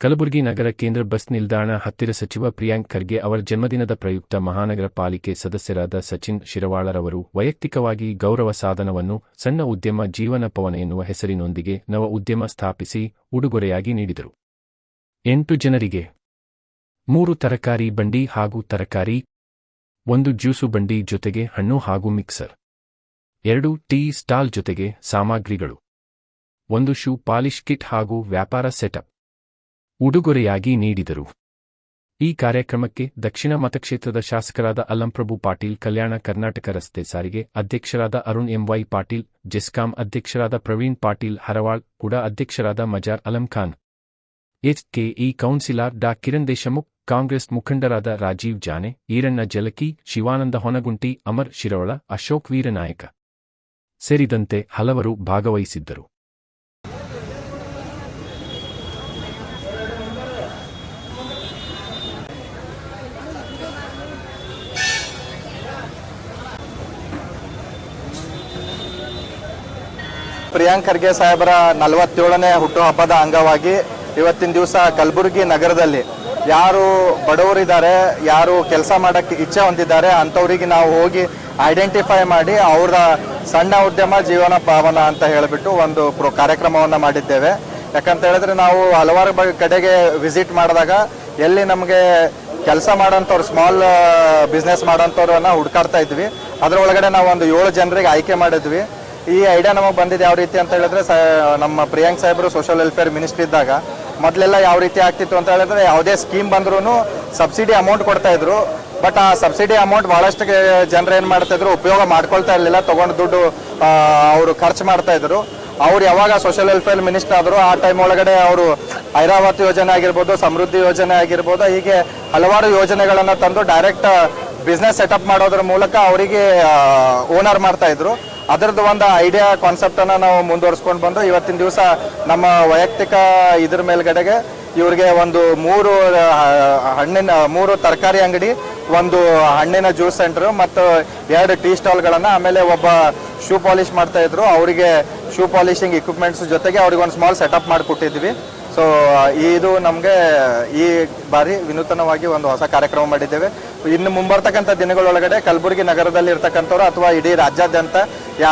ಕಲಬುರಗಿ ನಗರ ಕೇಂದ್ರ ಬಸ್ ನಿಲ್ದಾಣ ಹತ್ತಿರ ಸಚಿವ ಪ್ರಿಯಾಂಕ್ ಖರ್ಗೆ ಅವರ ಜನ್ಮದಿನದ ಪ್ರಯುಕ್ತ ಮಹಾನಗರ ಪಾಲಿಕೆ ಸದಸ್ಯರಾದ ಸಚಿನ್ ಶಿರವಾಳರವರು ವೈಯಕ್ತಿಕವಾಗಿ ಗೌರವ ಸಾಧನವನ್ನು ಸಣ್ಣ ಉದ್ಯಮ ಜೀವನ ಪವನ ಎನ್ನುವ ಹೆಸರಿನೊಂದಿಗೆ ನವ ಉದ್ಯಮ ಸ್ಥಾಪಿಸಿ ಉಡುಗೊರೆಯಾಗಿ ನೀಡಿದರು. ಎಂಟು ಜನರಿಗೆ ಮೂರು ತರಕಾರಿ ಬಂಡಿ ಹಾಗೂ ತರಕಾರಿ, ಒಂದು ಜ್ಯೂಸು ಬಂಡಿ ಜೊತೆಗೆ ಹಣ್ಣು ಹಾಗೂ ಮಿಕ್ಸರ್, ಎರಡು ಟೀ ಸ್ಟಾಲ್ ಜೊತೆಗೆ ಸಾಮಗ್ರಿಗಳು, ಒಂದು ಶೂ ಪಾಲಿಶ್ ಕಿಟ್ ಹಾಗೂ ವ್ಯಾಪಾರ ಸೆಟಪ್. ಉಡುಗೊರೆಯಾಗಿ ನೀಡಿದರು. ಈ ಕಾರ್ಯಕ್ರಮಕ್ಕೆ ದಕ್ಷಿಣ ಮತಕ್ಷೇತ್ರದ ಶಾಸಕರಾದ ಅಲ್ಲಂಪ್ರಭು ಪಾಟೀಲ್, ಕಲ್ಯಾಣ ಕರ್ನಾಟಕ ರಸ್ತೆ ಸಾರಿಗೆ ಅಧ್ಯಕ್ಷರಾದ ಅರುಣ್ ಎಂವೈ ಪಾಟೀಲ್, ಜೆಸ್ಕಾಂ ಅಧ್ಯಕ್ಷರಾದ ಪ್ರವೀಣ್ ಪಾಟೀಲ್, ಹರವಾಳ್ ಕೂಡ ಅಧ್ಯಕ್ಷರಾದ ಮಜಾರ್ ಅಲಂ ಖಾನ್. ಎಚ್ಕೆಇ ಕೌನ್ಸಿಲರ್ ಡಾ ಕಿರಣ್ ದೇಶಮುಖ್, ಕಾಂಗ್ರೆಸ್ ಮುಖಂಡರಾದ ರಾಜೀವ್ ಜಾನೆ, ಈರಣ್ಣ ಜಲಕಿ, ಶಿವಾನಂದ ಹೊನಗುಂಟಿ, ಅಮರ್ ಶಿರೋಳ, ಅಶೋಕ್ ವೀರನಾಯಕ ಸೇರಿದಂತೆ ಹಲವರು ಭಾಗವಹಿಸಿದ್ದರು. ಪ್ರಿಯಾಂಕ್ ಖರ್ಗೆ ಸಾಹೇಬರ ನಲವತ್ತೇಳನೇ ಹುಟ್ಟುಹಬ್ಬದ ಅಂಗವಾಗಿ ಇವತ್ತಿನ ದಿವಸ ಕಲಬುರಗಿ ನಗರದಲ್ಲಿ ಯಾರು ಬಡವರಿದ್ದಾರೆ, ಯಾರು ಕೆಲಸ ಮಾಡಕ್ಕೆ ಇಚ್ಛೆ ಹೊಂದಿದ್ದಾರೆ ಅಂಥವ್ರಿಗೆ ನಾವು ಹೋಗಿ ಐಡೆಂಟಿಫೈ ಮಾಡಿ ಅವರ ಸಣ್ಣ ಉದ್ಯಮ, ಜೀವನ ಪಾವನ ಅಂತ ಹೇಳಿಬಿಟ್ಟು ಒಂದು ಪ್ರೋ ಕಾರ್ಯಕ್ರಮವನ್ನು ಮಾಡಿದ್ದೇವೆ. ಯಾಕಂತ ಹೇಳಿದ್ರೆ ನಾವು ಹಲವಾರು ಬ ಕಡೆಗೆ ವಿಸಿಟ್ ಮಾಡಿದಾಗ ಎಲ್ಲಿ ನಮಗೆ ಕೆಲಸ ಮಾಡೋಂಥವ್ರು ಸ್ಮಾಲ್ ಬಿಸ್ನೆಸ್ ಮಾಡೋಂಥವ್ರನ್ನ ಹುಡ್ಕಾಡ್ತಾ ಇದ್ವಿ. ಅದರೊಳಗಡೆ ನಾವು ಒಂದು ಏಳು ಜನರಿಗೆ ಆಯ್ಕೆ ಮಾಡಿದ್ವಿ. ಈ ಐಡಿಯಾ ನಮಗೆ ಬಂದಿದೆ ಯಾವ ರೀತಿ ಅಂತ ಹೇಳಿದ್ರೆ ನಮ್ಮ ಪ್ರಿಯಾಂಕ್ ಸಾಹೇಬರು ಸೋಷಿಯಲ್ ವೆಲ್ಫೇರ್ ಮಿನಿಸ್ಟ್ರಿ ಇದ್ದಾಗ ಮೊದಲೆಲ್ಲ ಯಾವ ರೀತಿ ಆಗ್ತಿತ್ತು ಅಂತ ಹೇಳಿದ್ರೆ ಯಾವುದೇ ಸ್ಕೀಮ್ ಬಂದ್ರೂ ಸಬ್ಸಿಡಿ ಅಮೌಂಟ್ ಕೊಡ್ತಾ ಇದ್ರು. ಬಟ್ ಆ ಸಬ್ಸಿಡಿ ಅಮೌಂಟ್ ಬಹಳಷ್ಟು ಜನರು ಏನು ಮಾಡ್ತಾ ಇದ್ರು ಉಪಯೋಗ ಮಾಡ್ಕೊಳ್ತಾ ಇರಲಿಲ್ಲ, ತಗೊಂಡು ದುಡ್ಡು ಅವರು ಖರ್ಚು ಮಾಡ್ತಾ ಇದ್ರು. ಅವ್ರು ಯಾವಾಗ ಸೋಷಿಯಲ್ ವೆಲ್ಫೇರ್ ಮಿನಿಸ್ಟರ್ ಆದರು, ಆ ಟೈಮ್ ಒಳಗಡೆ ಅವರು ಐರಾವತ್ ಯೋಜನೆ ಆಗಿರ್ಬೋದು, ಸಮೃದ್ಧಿ ಯೋಜನೆ ಆಗಿರ್ಬೋದು, ಹೀಗೆ ಹಲವಾರು ಯೋಜನೆಗಳನ್ನು ತಂದು ಡೈರೆಕ್ಟ್ ಬಿಸ್ನೆಸ್ ಸೆಟಪ್ ಮಾಡೋದ್ರ ಮೂಲಕ ಅವರಿಗೆ ಓನರ್ ಮಾಡ್ತಾ ಇದ್ರು. ಅದರದ್ದು ಒಂದು ಐಡಿಯಾ ಕಾನ್ಸೆಪ್ಟನ್ನು ನಾವು ಮುಂದುವರಿಸ್ಕೊಂಡು ಬಂದು ಇವತ್ತಿನ ದಿವಸ ನಮ್ಮ ವೈಯಕ್ತಿಕ ಇದ್ರ ಮೇಲ್ಗಡೆಗೆ ಇವ್ರಿಗೆ ಒಂದು ಮೂರು ಹಣ್ಣಿನ, ಮೂರು ತರಕಾರಿ ಅಂಗಡಿ, ಒಂದು ಹಣ್ಣಿನ ಜ್ಯೂಸ್ ಸೆಂಟರ್ ಮತ್ತು ಎರಡು ಟೀ ಸ್ಟಾಲ್ಗಳನ್ನು ಆಮೇಲೆ ಒಬ್ಬ ಶೂ ಪಾಲಿಶ್ ಮಾಡ್ತಾ ಇದ್ರು. ಅವರಿಗೆ ಶೂ ಪಾಲಿಶಿಂಗ್ ಇಕ್ವಿಪ್ಮೆಂಟ್ಸ್ ಜೊತೆಗೆ ಅವ್ರಿಗೆ ಒಂದು ಸ್ಮಾಲ್ ಸೆಟಪ್ ಮಾಡಿಕೊಟ್ಟಿದ್ವಿ. ಸೊ ಇದು ನಮಗೆ ಈ ಬಾರಿ ವಿನೂತನವಾಗಿ ಒಂದು ಹೊಸ ಕಾರ್ಯಕ್ರಮ ಮಾಡಿದ್ದೇವೆ. ಇನ್ನು ಮುಂಬರ್ತಕ್ಕಂಥ ದಿನಗಳೊಳಗಡೆ ಕಲಬುರಗಿ ನಗರದಲ್ಲಿ ಇರ್ತಕ್ಕಂಥವ್ರು ಅಥವಾ ಇಡೀ ರಾಜ್ಯಾದ್ಯಂತ ಯಾ,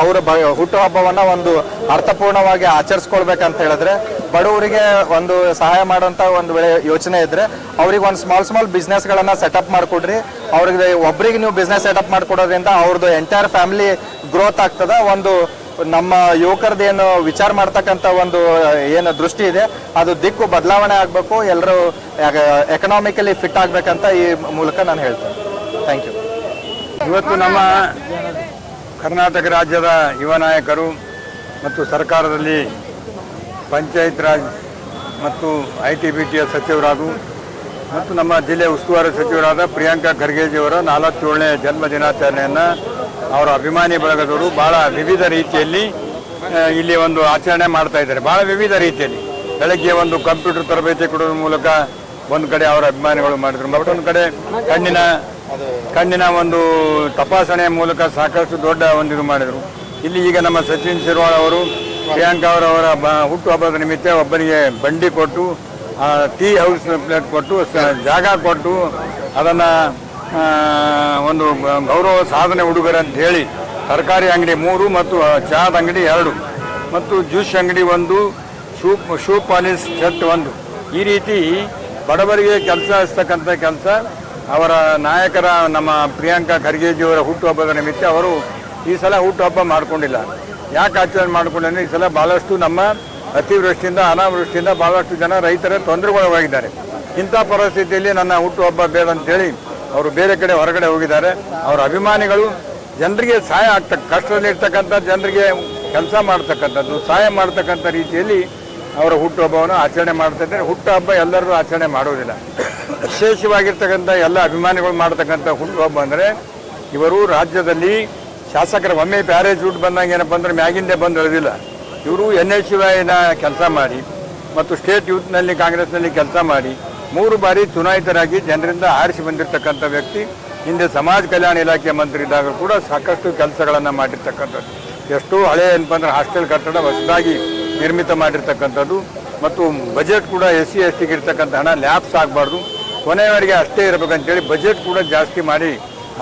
ಅವರ ಬ ಹುಟ್ಟುಹಬ್ಬವನ್ನು ಒಂದು ಅರ್ಥಪೂರ್ಣವಾಗಿ ಆಚರಿಸ್ಕೊಳ್ಬೇಕಂತ ಹೇಳಿದ್ರೆ, ಬಡವರಿಗೆ ಒಂದು ಸಹಾಯ ಮಾಡೋಂಥ ಒಂದು ವೇಳೆ ಯೋಚನೆ ಇದ್ದರೆ ಅವ್ರಿಗೆ ಒಂದು ಸ್ಮಾಲ್ ಸ್ಮಾಲ್ ಬಿಸ್ನೆಸ್ಗಳನ್ನು ಸೆಟಪ್ ಮಾಡಿಕೊಡ್ರಿ. ಅವ್ರಿಗೆ ಒಬ್ರಿಗೆ ನೀವು ಬಿಸ್ನೆಸ್ ಸೆಟಪ್ ಮಾಡಿಕೊಡೋದ್ರಿಂದ ಅವ್ರದ್ದು ಎಂಟೈರ್ ಫ್ಯಾಮಿಲಿ ಗ್ರೋತ್ ಆಗ್ತದೆ. ಒಂದು ನಮ್ಮ ಯುವಕರದೇನು ವಿಚಾರ ಮಾಡ್ತಕ್ಕಂಥ ಒಂದು, ಏನು ದೃಷ್ಟಿ ಇದೆ, ಅದು ದಿಕ್ಕು ಬದಲಾವಣೆ ಆಗಬೇಕು, ಎಲ್ಲರೂ ಎಕನಾಮಿಕಲಿ ಫಿಟ್ ಆಗಬೇಕಂತ ಈ ಮೂಲಕ ನಾನು ಹೇಳ್ತೇನೆ. ಥ್ಯಾಂಕ್ ಯು ಇವತ್ತು ನಮ್ಮ ಕರ್ನಾಟಕ ರಾಜ್ಯದ ಯುವ ನಾಯಕರು ಮತ್ತು ಸರ್ಕಾರದಲ್ಲಿ ಪಂಚಾಯತ್ ರಾಜ್ ಮತ್ತು ಐ ಟಿ ಬಿ ಟಿಯ ಸಚಿವರಾದ ಮತ್ತು ನಮ್ಮ ಜಿಲ್ಲೆ ಉಸ್ತುವಾರಿ ಸಚಿವರಾದ ಪ್ರಿಯಾಂಕಾ ಖರ್ಗೆಜಿಯವರ ನಲವತ್ತೇಳನೇ ಜನ್ಮ ದಿನಾಚರಣೆಯನ್ನು ಅವರ ಅಭಿಮಾನಿ ಬಳಗದವರು ಭಾಳ ವಿವಿಧ ರೀತಿಯಲ್ಲಿ ಇಲ್ಲಿ ಒಂದು ಆಚರಣೆ ಮಾಡ್ತಾ ಇದ್ದಾರೆ. ಭಾಳ ವಿವಿಧ ರೀತಿಯಲ್ಲಿ. ಬೆಳಗ್ಗೆ ಒಂದು ಕಂಪ್ಯೂಟರ್ ತರಬೇತಿ ಕೊಡೋದ್ರ ಮೂಲಕ ಒಂದು ಕಡೆ ಅವರ ಅಭಿಮಾನಿಗಳು ಮಾಡಿದ್ರು. ಮತ್ತೊಂದು ಕಡೆ ಕಣ್ಣಿನ ಕಣ್ಣಿನ ಒಂದು ತಪಾಸಣೆಯ ಮೂಲಕ ಸಾಕಷ್ಟು ದೊಡ್ಡ ಒಂದು ಇದು ಮಾಡಿದರು. ಇಲ್ಲಿ ಈಗ ನಮ್ಮ ಸಚಿನ್ ಶಿರ್ವಾಳ ಅವರು, ಪ್ರಿಯಾಂಕಾ ಅವರವರ ಹುಟ್ಟುಹಬ್ಬದ ನಿಮಿತ್ತ ಒಬ್ಬರಿಗೆ ಬಂಡಿ ಕೊಟ್ಟು ಟೀ ಹೌಸ್ ಪ್ಲೇಟ್ ಕೊಟ್ಟು ಜಾಗ ಕೊಟ್ಟು ಅದನ್ನು ಒಂದು ಗೌರವ ಸಾಧನೆ ಉಡುಗೊರೆ ಅಂತ ಹೇಳಿ ತರಕಾರಿ ಅಂಗಡಿ ಮೂರು ಮತ್ತು ಚಹಾದ ಅಂಗಡಿ ಎರಡು ಮತ್ತು ಜ್ಯೂಸ್ ಅಂಗಡಿ ಒಂದು ಶೂ ಶೂ ಪಾಲಿಸ್ ಸೆಟ್ ಒಂದು. ಈ ರೀತಿ ಬಡವರಿಗೆ ಕೆಲಸ ಹಚ್ಚತಕ್ಕಂಥ ಕೆಲಸ. ಅವರ ನಾಯಕರ, ನಮ್ಮ ಪ್ರಿಯಾಂಕಾ ಖರ್ಗೆಜಿಯವರ ಹುಟ್ಟುಹಬ್ಬದ ನಿಮಿತ್ತ ಅವರು ಈ ಸಲ ಹುಟ್ಟುಹಬ್ಬ ಮಾಡಿಕೊಂಡಿಲ್ಲ. ಯಾಕೆ ಆಚರಣೆ ಮಾಡಿಕೊಂಡ್ರೆ ಈ ಸಲ ಭಾಳಷ್ಟು ನಮ್ಮ ಅತಿವೃಷ್ಟಿಯಿಂದ, ಅನಾವೃಷ್ಟಿಯಿಂದ ಭಾಳಷ್ಟು ಜನ ರೈತರ ತೊಂದರೆಗೊಳಗಾಗಿದ್ದಾರೆ. ಇಂಥ ಪರಿಸ್ಥಿತಿಯಲ್ಲಿ ನನ್ನ ಹುಟ್ಟುಹಬ್ಬ ಬೇಡ ಅಂತೇಳಿ ಅವರು ಬೇರೆ ಕಡೆ ಹೊರಗಡೆ ಹೋಗಿದ್ದಾರೆ. ಅವರ ಅಭಿಮಾನಿಗಳು ಜನರಿಗೆ ಸಹಾಯ ಆಗ್ತ ಕಷ್ಟದಲ್ಲಿರ್ತಕ್ಕಂಥ ಜನರಿಗೆ ಕೆಲಸ ಮಾಡ್ತಕ್ಕಂಥದ್ದು, ಸಹಾಯ ಮಾಡ್ತಕ್ಕಂಥ ರೀತಿಯಲ್ಲಿ ಅವರ ಹುಟ್ಟುಹಬ್ಬವನ್ನು ಆಚರಣೆ ಮಾಡ್ತಾ ಇದ್ದಾರೆ. ಹುಟ್ಟುಹಬ್ಬ ಎಲ್ಲರೂ ಆಚರಣೆ ಮಾಡೋದಿಲ್ಲ. ವಿಶೇಷವಾಗಿರ್ತಕ್ಕಂಥ ಎಲ್ಲ ಅಭಿಮಾನಿಗಳು ಮಾಡ್ತಕ್ಕಂಥ ಹುಟ್ಟುಹಬ್ಬ ಅಂದರೆ ಇವರು ರಾಜ್ಯದಲ್ಲಿ ಶಾಸಕರ ಒಮ್ಮೆ ಬ್ಯಾರೇಜ್ ಊಟ ಬಂದಾಗ ಏನಪ್ಪ ಅಂದರೆ ಮ್ಯಾಗಿಂದೇ ಬಂದು ಇಳಿದಿಲ್ಲ ಇವರು ಎನ್ ಎಸ್ ಶಿವಾಯಿನ ಕೆಲಸ ಮಾಡಿ ಮತ್ತು ಸ್ಟೇಟ್ ಯೂತ್ನಲ್ಲಿ ಕಾಂಗ್ರೆಸ್ನಲ್ಲಿ ಕೆಲಸ ಮಾಡಿ ಮೂರು ಬಾರಿ ಚುನಾಯಿತರಾಗಿ ಜನರಿಂದ ಆರಿಸಿ ಬಂದಿರತಕ್ಕಂಥ ವ್ಯಕ್ತಿ, ಹಿಂದೆ ಸಮಾಜ ಕಲ್ಯಾಣ ಇಲಾಖೆ ಮಂತ್ರಿ ಇದ್ದಾಗ ಕೂಡ ಸಾಕಷ್ಟು ಕೆಲಸಗಳನ್ನು ಮಾಡಿರ್ತಕ್ಕಂಥದ್ದು. ಎಷ್ಟೋ ಹಳೆ ಏನಪ್ಪ ಅಂದ್ರೆ ಹಾಸ್ಟೆಲ್ ಕಟ್ಟಡ ಹೊಸದಾಗಿ ನಿರ್ಮಿತ ಮಾಡಿರ್ತಕ್ಕಂಥದ್ದು ಮತ್ತು ಬಜೆಟ್ ಕೂಡ ಎಸ್ ಸಿ ಎಸ್ ಟಿಗೆ ಇರ್ತಕ್ಕಂಥ ಹಣ ಲ್ಯಾಪ್ಸ್ ಆಗಬಾರ್ದು. ಕೊನೆಯವರೆಗೆ ಅಷ್ಟೇ ಇರಬೇಕಂತೇಳಿ ಬಜೆಟ್ ಕೂಡ ಜಾಸ್ತಿ ಮಾಡಿ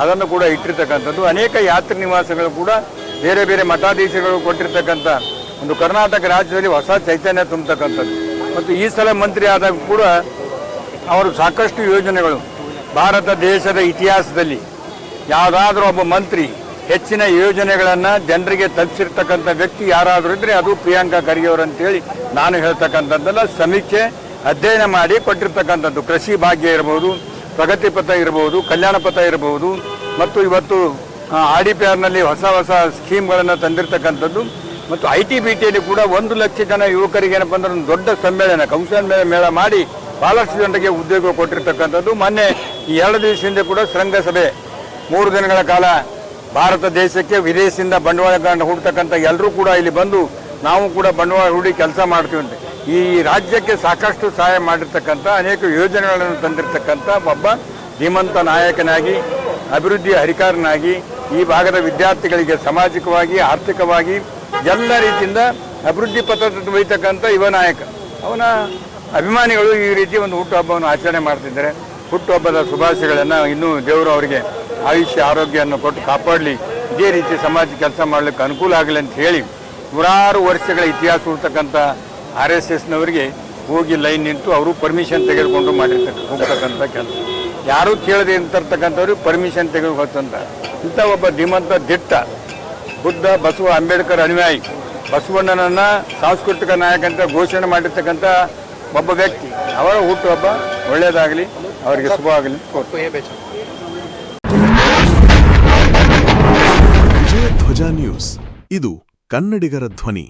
ಅದನ್ನು ಕೂಡ ಇಟ್ಟಿರ್ತಕ್ಕಂಥದ್ದು. ಅನೇಕ ಯಾತ್ರಿ ನಿವಾಸಗಳು ಕೂಡ ಬೇರೆ ಬೇರೆ ಮಠಾಧೀಶಗಳು ಕೊಟ್ಟಿರ್ತಕ್ಕಂಥ ಒಂದು ಕರ್ನಾಟಕ ರಾಜ್ಯದಲ್ಲಿ ಹೊಸ ಚೈತನ್ಯ ತುಂಬತಕ್ಕಂಥದ್ದು. ಮತ್ತು ಈ ಸಲ ಮಂತ್ರಿ ಆದಾಗ ಕೂಡ ಅವರು ಸಾಕಷ್ಟು ಯೋಜನೆಗಳು. ಭಾರತ ದೇಶದ ಇತಿಹಾಸದಲ್ಲಿ ಯಾವುದಾದ್ರೂ ಒಬ್ಬ ಮಂತ್ರಿ ಹೆಚ್ಚಿನ ಯೋಜನೆಗಳನ್ನು ಜನರಿಗೆ ತಲುಪಿಸಿರ್ತಕ್ಕಂಥ ವ್ಯಕ್ತಿ ಯಾರಾದರೂ ಇದ್ರೆ ಅದು ಪ್ರಿಯಾಂಕಾ ಖರ್ಗೆ ಅಂತೇಳಿ ನಾನು ಹೇಳ್ತಕ್ಕಂಥದ್ದೆಲ್ಲ ಸಮೀಕ್ಷೆ, ಅಧ್ಯಯನ ಮಾಡಿ ಕೊಟ್ಟಿರ್ತಕ್ಕಂಥದ್ದು. ಕೃಷಿ ಭಾಗ್ಯ ಇರಬಹುದು ಪ್ರಗತಿ ಪಥ ಇರಬಹುದು ಕಲ್ಯಾಣ ಪಥ ಇರಬಹುದು ಮತ್ತು ಇವತ್ತು ಆರ್ ಡಿ ಪಿ ಆರ್ನಲ್ಲಿ ಹೊಸ ಹೊಸ ಸ್ಕೀಮ್ಗಳನ್ನು ತಂದಿರತಕ್ಕಂಥದ್ದು. ಮತ್ತು ಐ ಟಿ ಬಿ ಟಿಯಲ್ಲಿ ಕೂಡ ಒಂದು ಲಕ್ಷ ಜನ ಯುವಕರಿಗೆ ಏನಪ್ಪ ಅಂದ್ರೆ ಒಂದು ದೊಡ್ಡ ಸಮ್ಮೇಳನ ಕೌಶಲ್ ಮೇಳ ಮೇಳ ಮಾಡಿ ಬಹಳಷ್ಟು ಜನರಿಗೆ ಉದ್ಯೋಗ ಕೊಟ್ಟಿರ್ತಕ್ಕಂಥದ್ದು. ಮೊನ್ನೆ ಈ ಎರಡು ದಿವಸದಿಂದ ಕೂಡ ಶೃಂಗಸಭೆ, ಮೂರು ದಿನಗಳ ಕಾಲ ಭಾರತ ದೇಶಕ್ಕೆ ವಿದೇಶದಿಂದ ಬಂಡವಾಳಗಳನ್ನು ಹೂಡ್ತಕ್ಕಂಥ ಎಲ್ಲರೂ ಕೂಡ ಇಲ್ಲಿ ಬಂದು ನಾವು ಕೂಡ ಬಂಡವಾಳ ಹೂಡಿ ಕೆಲಸ ಮಾಡ್ತೀವಿ ಅಂತ. ಈ ರಾಜ್ಯಕ್ಕೆ ಸಾಕಷ್ಟು ಸಹಾಯ ಮಾಡಿರ್ತಕ್ಕಂಥ, ಅನೇಕ ಯೋಜನೆಗಳನ್ನು ತಂದಿರತಕ್ಕಂಥ ಒಬ್ಬ ಧೀಮಂತ ನಾಯಕನಾಗಿ, ಅಭಿವೃದ್ಧಿಯ ಹರಿಕಾರನಾಗಿ, ಈ ಭಾಗದ ವಿದ್ಯಾರ್ಥಿಗಳಿಗೆ ಸಾಮಾಜಿಕವಾಗಿ, ಆರ್ಥಿಕವಾಗಿ ಎಲ್ಲ ರೀತಿಯಿಂದ ಅಭಿವೃದ್ಧಿ ಪತ್ರ ಒಯ್ತಕ್ಕಂಥ ಯುವ ನಾಯಕ. ಅವನ ಅಭಿಮಾನಿಗಳು ಈ ರೀತಿ ಒಂದು ಹುಟ್ಟುಹಬ್ಬವನ್ನು ಆಚರಣೆ ಮಾಡ್ತಿದ್ದಾರೆ. ಹುಟ್ಟುಹಬ್ಬದ ಶುಭಾಶಯಗಳನ್ನು ಇನ್ನೂ ದೇವರು ಅವರಿಗೆ ಆಯುಷ್ಯ, ಆರೋಗ್ಯವನ್ನು ಕೊಟ್ಟು ಕಾಪಾಡಲಿ. ಇದೇ ರೀತಿ ಸಮಾಜ ಕೆಲಸ ಮಾಡಲಿಕ್ಕೆ ಅನುಕೂಲ ಆಗಲಿ ಅಂತ ಹೇಳಿ ನೂರಾರು ವರ್ಷಗಳ ಇತಿಹಾಸ ಇರ್ತಕ್ಕಂಥ ಆರ್ ಎಸ್ ಎಸ್ನವರಿಗೆ ಹೋಗಿ ಲೈನ್ ನಿಂತು ಅವರು ಪರ್ಮಿಷನ್ ತೆಗೆದುಕೊಂಡು ಮಾಡಿರ್ತಕ್ಕ, ಹೋಗ್ತಕ್ಕಂಥ ಕೆಲಸ. ಯಾರೂ ಕೇಳದೆ ಅಂತರ್ತಕ್ಕಂಥವ್ರಿಗೆ ಪರ್ಮಿಷನ್ ತೆಗೆದುಕೊಳ್ತಂತ ಇಂಥ ಒಬ್ಬ ಧೀಮಂತ ದಿಟ್ಟ, ಬುದ್ಧ ಬಸವ ಅಂಬೇಡ್ಕರ್ ಅನುಯಾಯಿ, ಬಸವಣ್ಣನನ್ನ ಸಾಂಸ್ಕೃತಿಕ ನಾಯಕ ಅಂತ ಘೋಷಣೆ ಮಾಡಿರ್ತಕ್ಕಂಥ ಒಬ್ಬ ವ್ಯಕ್ತಿ ಅವರ ಹುಟ್ಟುಹಬ್ಬ ಒಳ್ಳೆಯದಾಗಲಿ ಅವರಿಗೆ ಶುಭ ಆಗಲಿ. ವಿಜಯ ಧ್ವಜ ನ್ಯೂಸ್. ಇದು ಕನ್ನಡಿಗರ ಧ್ವನಿ.